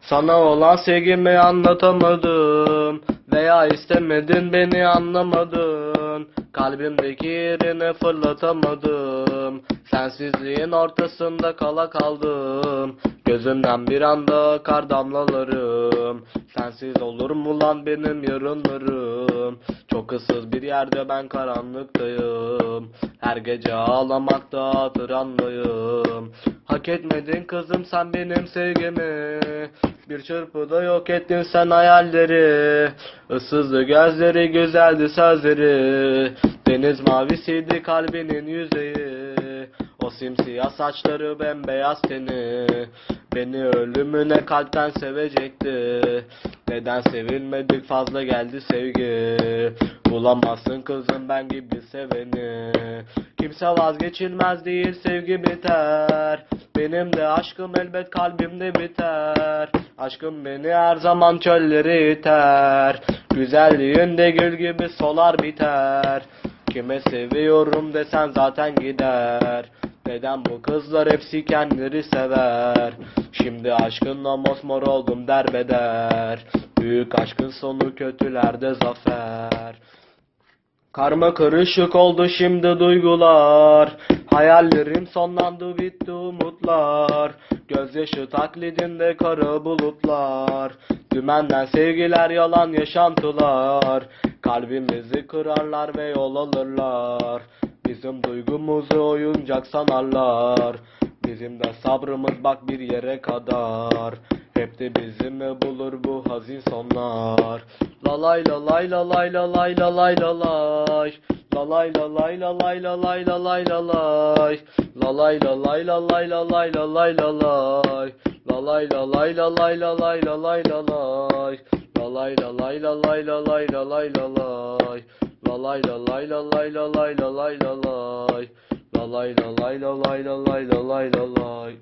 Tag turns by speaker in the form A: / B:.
A: Sana olan sevgimi anlatamadım Veya istemedin beni anlamadın. Kalbimdeki yerini fırlatamadım. Sensizliğin ortasında kala kaldım. Gözümden bir anda akar damlalarım. Sensiz olur mu lan benim yarınlarım? Çok ıssız bir yerde ben karanlıktayım. Her gece ağlamakta hatıranlayım Hak etmedin kızım sen benim sevgimi Bir çırpıda yok ettin sen hayalleri. Issızdı gözleri güzeldi sözleri. Deniz mavisiydi kalbinin yüzeyi. O simsiyah saçları bembeyaz teni. Beni ölümüne kalpten sevecekti. Neden sevilmedik fazla geldi sevgi. Bulamazsın kızım ben gibi seveni. Kimse vazgeçilmez değil sevgi biter Benim de aşkım elbet kalbimde biter. Aşkım beni her zaman çöllere iter. Güzelliğin de gül gibi solar biter. Kime seviyorum desen zaten gider. Neden bu kızlar hepsi kendileri sever. Şimdi aşkınla mosmor oldum derbeder. Büyük aşkın sonu kötülerde zafer Karma karışık oldu şimdi duygular. Hayallerim sonlandı bitti umutlar. Gözyaşı taklidinde kara bulutlar. Dümenden sevgiler yalan yaşantılar. Kalbimizi kırarlar ve yol alırlar. Bizim duygumuzu oyuncak sanarlar. Bizim de sabrımız bak bir yere kadar Hep de bizi mi bulur bu hazin sonlar Lalay lalay lalay lalay lalay lalay Lalay lalay lalay lalay lalay lalay Lalay lalay lalay lalay lalay lalay Lalay lalay lalay lalay lalay lalay Lalay lalay lalay lalay lalay lalay Lalay lalay lalay lalay lalay lalay Lalay lalay lalay lalay lalay lalay